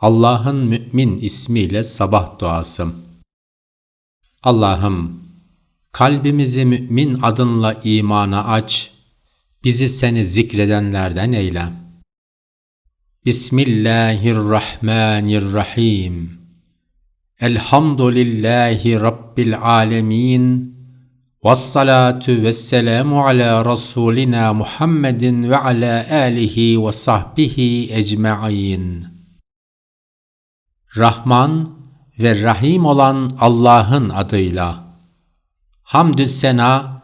Allah'ın mümin ismiyle sabah duası. Allah'ım, kalbimizi mümin adınla imana aç, bizi seni zikredenlerden eyle. Bismillahirrahmanirrahim. Elhamdülillahi Rabbil alemin. Vessalatu vesselamu ala Rasulina Muhammedin ve ala alihi ve sahbihi ecma'in. Rahman ve Rahim olan Allah'ın adıyla. Hamdü sena,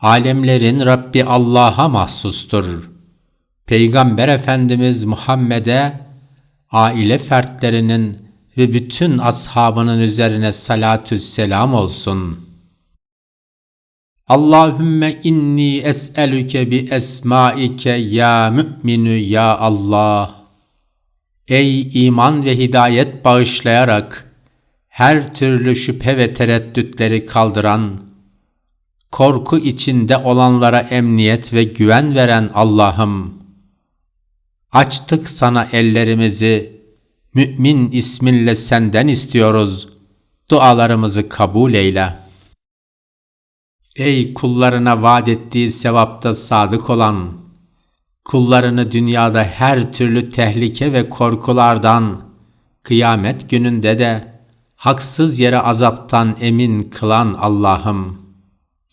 alemlerin Rabbi Allah'a mahsustur. Peygamber Efendimiz Muhammed'e, aile fertlerinin ve bütün ashabının üzerine salatü selam olsun.'' Allahümme inni es'elüke bi esmaike ya mü'minü ya Allah. Ey iman ve hidayet bağışlayarak her türlü şüphe ve tereddütleri kaldıran, korku içinde olanlara emniyet ve güven veren Allah'ım, açtık sana ellerimizi, mümin isminle senden istiyoruz, dualarımızı kabul eyle.'' Ey kullarına vaat ettiği sevapta sadık olan, kullarını dünyada her türlü tehlike ve korkulardan, kıyamet gününde de haksız yere azaptan emin kılan Allah'ım.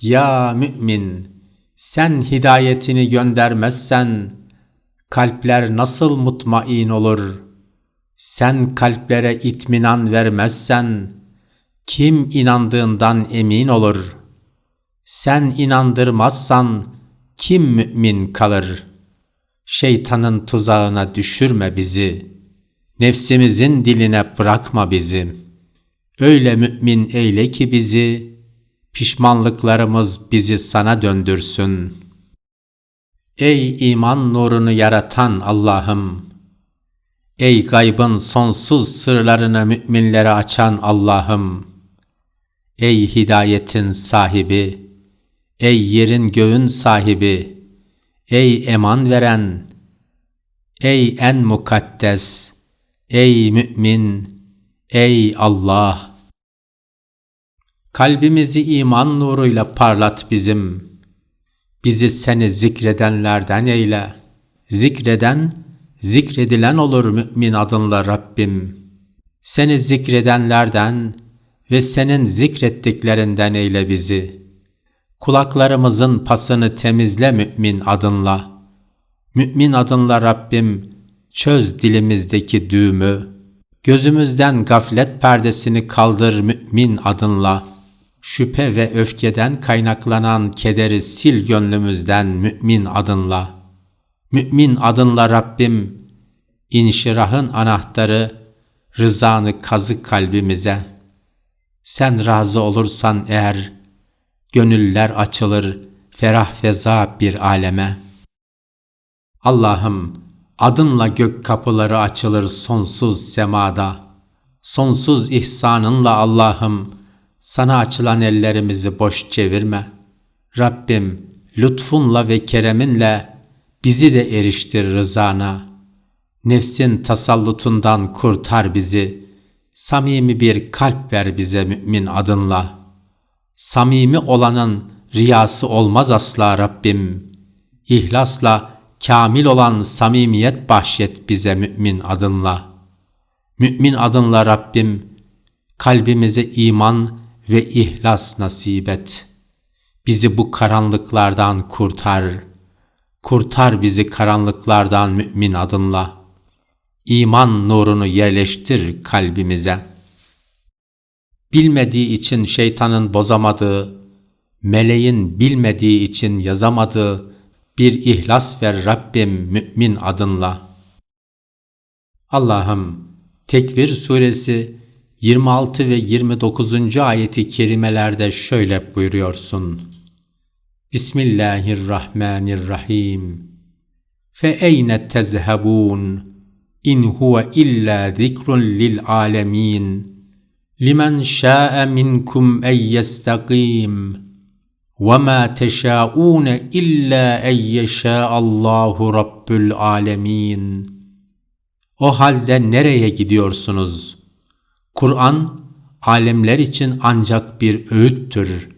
Ya mümin, sen hidayetini göndermezsen, kalpler nasıl mutmain olur? Sen kalplere itminan vermezsen, kim inandığından emin olur?'' Sen inandırmazsan kim mümin kalır? Şeytanın tuzağına düşürme bizi. Nefsimizin diline bırakma bizi. Öyle mümin eyle ki bizi, pişmanlıklarımız bizi sana döndürsün. Ey iman nurunu yaratan Allah'ım! Ey gaybın sonsuz sırlarını müminlere açan Allah'ım! Ey hidayetin sahibi! Ey yerin göğün sahibi, ey eman veren, ey en mukaddes, ey mümin, ey Allah! Kalbimizi iman nuruyla parlat bizim. Bizi seni zikredenlerden eyle. Zikreden, zikredilen olur mümin adınla Rabbim. Seni zikredenlerden ve senin zikrettiklerinden eyle bizi.'' Kulaklarımızın pasını temizle mümin adınla. Mümin adınla Rabbim çöz dilimizdeki düğümü. Gözümüzden gaflet perdesini kaldır mümin adınla. Şüphe ve öfkeden kaynaklanan kederi sil gönlümüzden mümin adınla. Mümin adınla Rabbim inşirahın anahtarı rızanı kazık kalbimize. Sen razı olursan eğer gönüller açılır ferah feza bir aleme. Allah'ım adınla gök kapıları açılır sonsuz semada. Sonsuz ihsanınla Allah'ım sana açılan ellerimizi boş çevirme. Rabbim lütfunla ve kereminle bizi de eriştir rızana. Nefsin tasallutundan kurtar bizi. Samimi bir kalp ver bize mümin adınla.'' Samimi olanın riyası olmaz asla Rabbim. İhlasla kamil olan samimiyet bahşet bize mümin adınla. Mümin adınla Rabbim kalbimize iman ve ihlas nasip et. Bizi bu karanlıklardan kurtar. Kurtar bizi karanlıklardan mümin adınla. İman nurunu yerleştir kalbimize.'' Bilmediği için şeytanın bozamadığı, meleğin bilmediği için yazamadığı bir ihlas ver Rabbim mümin adınla. Allah'ım Tekvir suresi 26 ve 29. ayeti kerimelerde şöyle buyuruyorsun. Bismillahirrahmanirrahim. Fe eyne tezhebun in huve illa zikrun lil alemin limen şâ'e minkum en yestakîm ve mâ teşâ'ûne illâ en yeşâ'allâhu rabbül âlemîn. O halde nereye gidiyorsunuz? Kur'an, alemler için ancak bir öğüttür.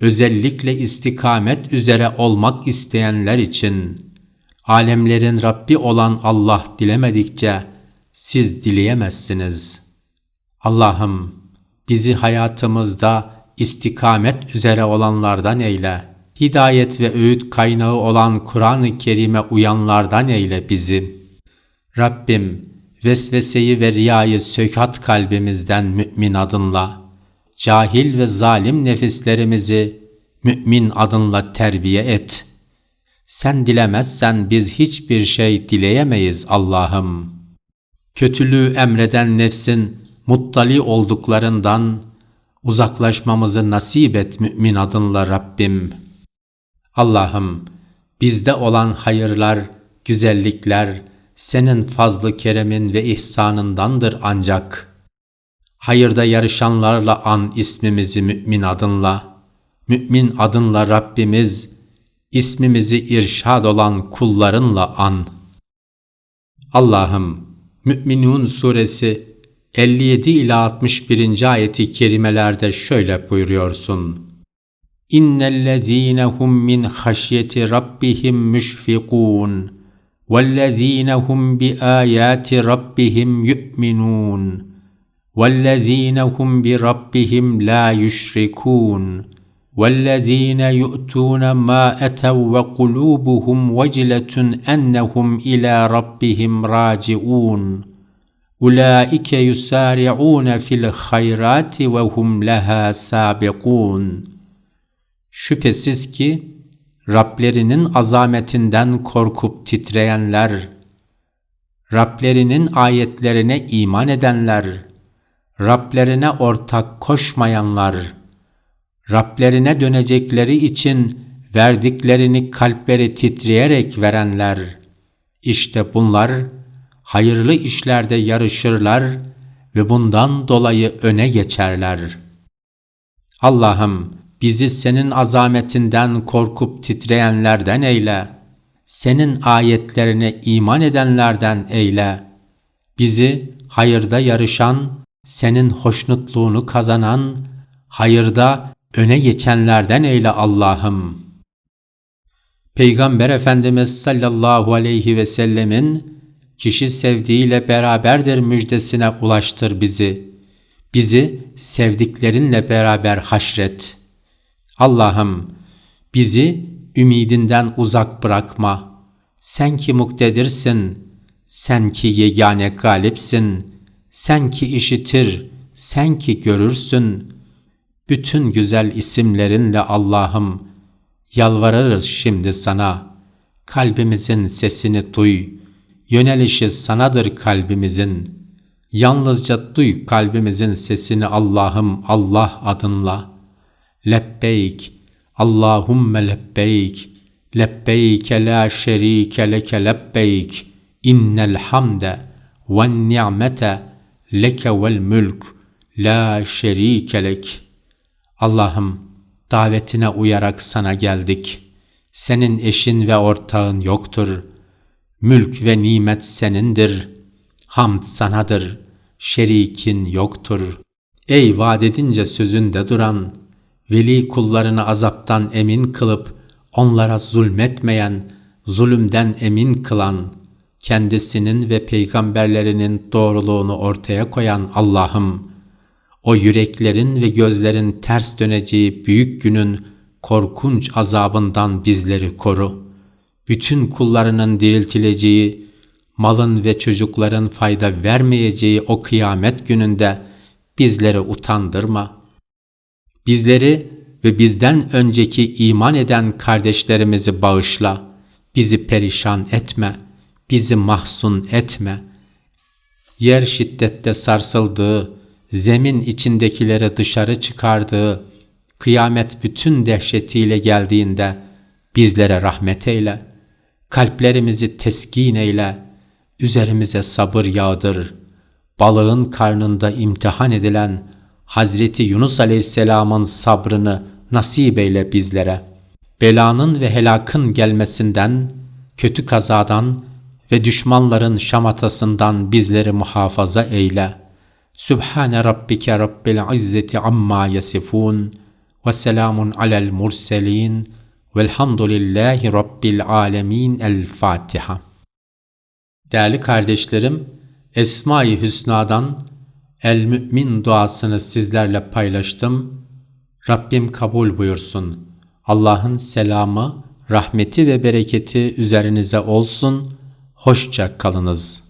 Özellikle istikamet üzere olmak isteyenler için, alemlerin Rabbi olan Allah dilemedikçe siz dileyemezsiniz. Allah'ım bizi hayatımızda istikamet üzere olanlardan eyle. Hidayet ve öğüt kaynağı olan Kur'an-ı Kerim'e uyanlardan eyle bizi. Rabbim vesveseyi ve riyayı sökat kalbimizden mümin adınla, cahil ve zalim nefislerimizi mümin adınla terbiye et. Sen dilemezsen biz hiçbir şey dileyemeyiz Allah'ım. Kötülüğü emreden nefsin muttali olduklarından uzaklaşmamızı nasip et mümin adınla Rabbim. Allah'ım bizde olan hayırlar, güzellikler senin fazlı keremin ve ihsanındandır ancak. Hayırda yarışanlarla an ismimizi mümin adınla. Mümin adınla Rabbimiz, ismimizi irşad olan kullarınla an. Allah'ım, Mü'minun suresi 57 ila 61. ayeti kerimelerde şöyle buyuruyorsun. İnnellezîne hum min haşyeti rabbihim müşfikûn vellezîne hum bi âyâti rabbihim yu'minûn vellezîne hum bi rabbihim lâ yüşrikûn والذين يؤتون ما أتوا وقلوبهم وجلة أنهم إلى ربهم راجعون Ulaike yusari'un fil hayrati ve hum leha sabiqun. Şüphesiz ki Rablerinin azametinden korkup titreyenler, Rablerinin ayetlerine iman edenler, Rablerine ortak koşmayanlar, Rablerine dönecekleri için verdiklerini kalpleri titreyerek verenler, işte bunlar hayırlı işlerde yarışırlar ve bundan dolayı öne geçerler. Allah'ım bizi senin azametinden korkup titreyenlerden eyle. Senin ayetlerine iman edenlerden eyle. Bizi hayırda yarışan, senin hoşnutluğunu kazanan, hayırda öne geçenlerden eyle Allah'ım. Peygamber Efendimiz sallallahu aleyhi ve sellemin kişi sevdiğiyle beraberdir müjdesine ulaştır bizi. Bizi sevdiklerinle beraber haşret. Allah'ım bizi ümidinden uzak bırakma. Sen ki muktedirsin, sen ki yegane galipsin, sen ki işitir, sen ki görürsün. Bütün güzel isimlerinle Allah'ım yalvarırız şimdi sana. Kalbimizin sesini duy. Yönelişi sanadır kalbimizin. Yalnızca duy kalbimizin sesini Allah'ım Allah adınla. Lebbeyk, Allahümme lebbeyk, lebbeyke la şerike leke lebbeyk, innel hamde ve ni'mete leke vel mülk, la şerike lek. Allah'ım davetine uyarak sana geldik. Senin eşin ve ortağın yoktur. Mülk ve nimet senindir. Hamd sanadır. Şerikin yoktur. Ey vaat edince sözünde duran, veli kullarını azaptan emin kılıp, onlara zulmetmeyen, zulümden emin kılan, kendisinin ve peygamberlerinin doğruluğunu ortaya koyan Allah'ım, o yüreklerin ve gözlerin ters döneceği büyük günün korkunç azabından bizleri koru. Bütün kullarının diriltileceği, malın ve çocukların fayda vermeyeceği o kıyamet gününde bizleri utandırma. Bizleri ve bizden önceki iman eden kardeşlerimizi bağışla. Bizi perişan etme, bizi mahzun etme. Yer şiddette sarsıldığı, zemin içindekileri dışarı çıkardığı, kıyamet bütün dehşetiyle geldiğinde bizlere rahmet eyle, kalplerimizi teskin eyle, üzerimize sabır yağdır. Balığın karnında imtihan edilen Hazreti Yunus Aleyhisselam'ın sabrını nasip eyle bizlere. Belanın ve helakın gelmesinden, kötü kazadan ve düşmanların şamatasından bizleri muhafaza eyle. Sübhane rabbike rabbil izzeti amma yasifun ve selamun alel murselin velhamdülillahi rabbil alemin. El Fatiha. Değerli kardeşlerim, Esma-i Hüsna'dan El Mü'min duasını sizlerle paylaştım. Rabbim kabul buyursun. Allah'ın selamı, rahmeti ve bereketi üzerinize olsun. Hoşça kalınız.